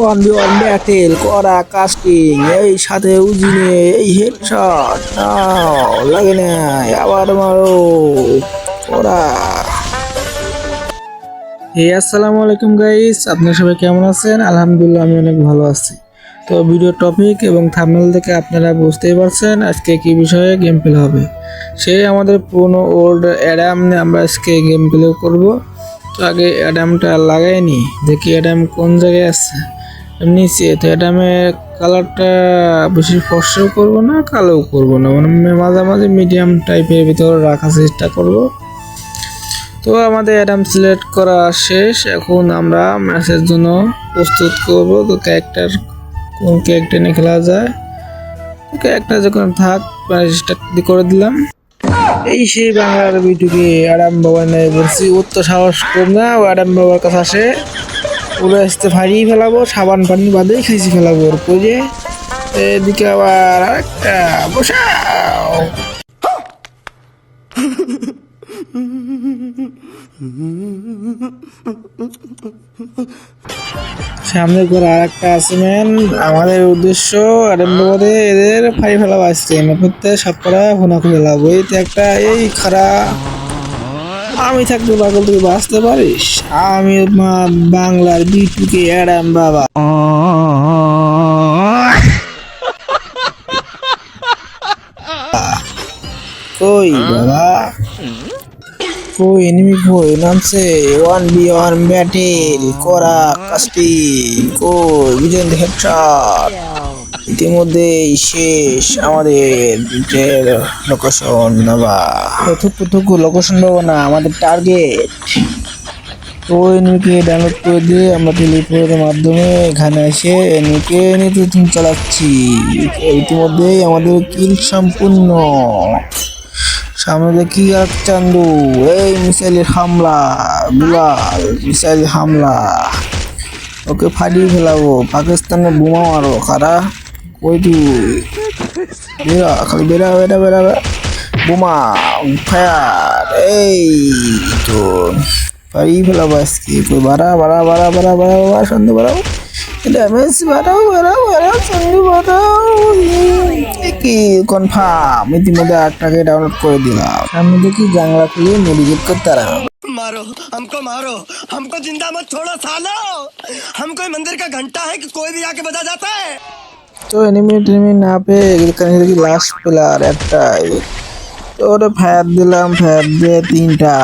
One B one battle করা casting, এই সাথে উজিনে এই হেডশট। নাও, লাগে না আবার মারো। করা এই, আসসালামু আলাইকুম গাইস আপনারা সবাই কেমন আছেন? আলহামদুলিল্লাহ, আমি অনেক ভালো আছি। তো ভিডিও টপিক এবং থাম্বনেল দেখে আপনারা বুঝতেই পারছেন আজকে কি বিষয়ে গেম প্লে হবে। সেই আমাদের পুরনো ওল্ড অ্যাডাম আমরা আজকে গেম প্লে করব। তো আগে অ্যাডামটা লাগাইনি দেখি অ্যাডাম কোন জায়গায় আছে। নিচে, তো অ্যাডামের কালারটা বেশি ফর্সাও করব না, কালোও করব না। মানে মাঝামাঝি মিডিয়াম টাইপের ভিতরে রাখার চেষ্টা করব। তো আমাদের অ্যাডাম সিলেক্ট করা শেষ। এখন আমরা ম্যাচের জন্য প্রস্তুত করব। তো ক্যারেক্টার কোন ক্যারেক্টার নিয়ে খেলা যায়? ক্যারেক্টার যখন থাক স্টার্ট করে দিলাম। এই সেই বাংলার বিটুকে অ্যাডাম বাবা নেই বলছি তো সাহস কম না, ও অ্যাডাম বাবার কাছে আসে পুরো আসতে ফাড়িয়ে ফেলাবো, সাবান পানি বাদেই খাইছি ফেলাবো। ওর করে এদিকে আবার আরেকটা, বসাও। সামনে করে আর একটা আছে ম্যান আমাদের উদ্দেশ্য আরম্ভবাদে এদের ফাই ফেলা আসছে নপুরতে সব করা খুলে লাভ এইতে একটা, এই খারা আমি থাকতে পাগল তুই বাঁচতে পারিস? আমি মা, বাংলার বিটুকে অ্যাডাম বাবা। কই বাবা? কই এনিমি কই? নামছে ওয়ান বি ওয়ান ব্যাটেল করা কাস্টি কই, বিজয় হেডশট ইতিমধ্যেই শেষ আমাদের যে লোকেশন থুকু থুকু লোকেশন পাবো না, আমাদের টার্গেট তো এনিমিকে ডাউনলোড করে দিয়ে আমরা টেলিপোর্টের মাধ্যমে এখানে এসে এনিমিকে নির্দেশন চালাচ্ছি। ইতিমধ্যেই আমাদের কিল সম্পূর্ণ। সামনে দেখি এক চান্দু। এই মিসাইলের হামলা বিলাল মিসাইল হামলা। ওকে ফাটিয়ে ফেলাবো পাকিস্তানে বোমা মারো খারা কই তুই বেরা খালি বেরা বেরা বেরা বেরা। বোমা ফায়ার এই তো ফাটিয়ে ফেলাবো আজকে কই বাড়া বাড়া বাড়া বাড়া বাড়া বাড়া সন্ধে বাড়াও ড্যামেজ বাড়াও বাড়াও বাড়াও সন্ধে বাড়াও কি কনফার্ম ইতিমধ্যে আটটাকে ডাউনলোড করে দিলাম সামনে দেখি জানলা খুলে মেডিকেট করতে আরাম मारो हमको मारो हमको जिंदा मत छोड़ो सालो हम कोई मंदिर का घंटा है कि कोई भी आके बजा जाता है তো এনিমি টেনিমি না পেয়ে এখানে দেখি লাস্ট প্লেয়ার একটাই। তো ওটা ফ্যাপ দিলাম ফ্যাপ দিয়ে তিনটা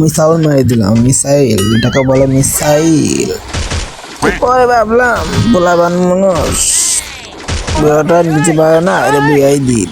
মিসাইল মেরে দিলাম মিসাইল এটাকে বলে মিসাইল পরে ভাবলাম বলাবান মানুষ ওটা নিচে পারে না, এটা বিআই দিই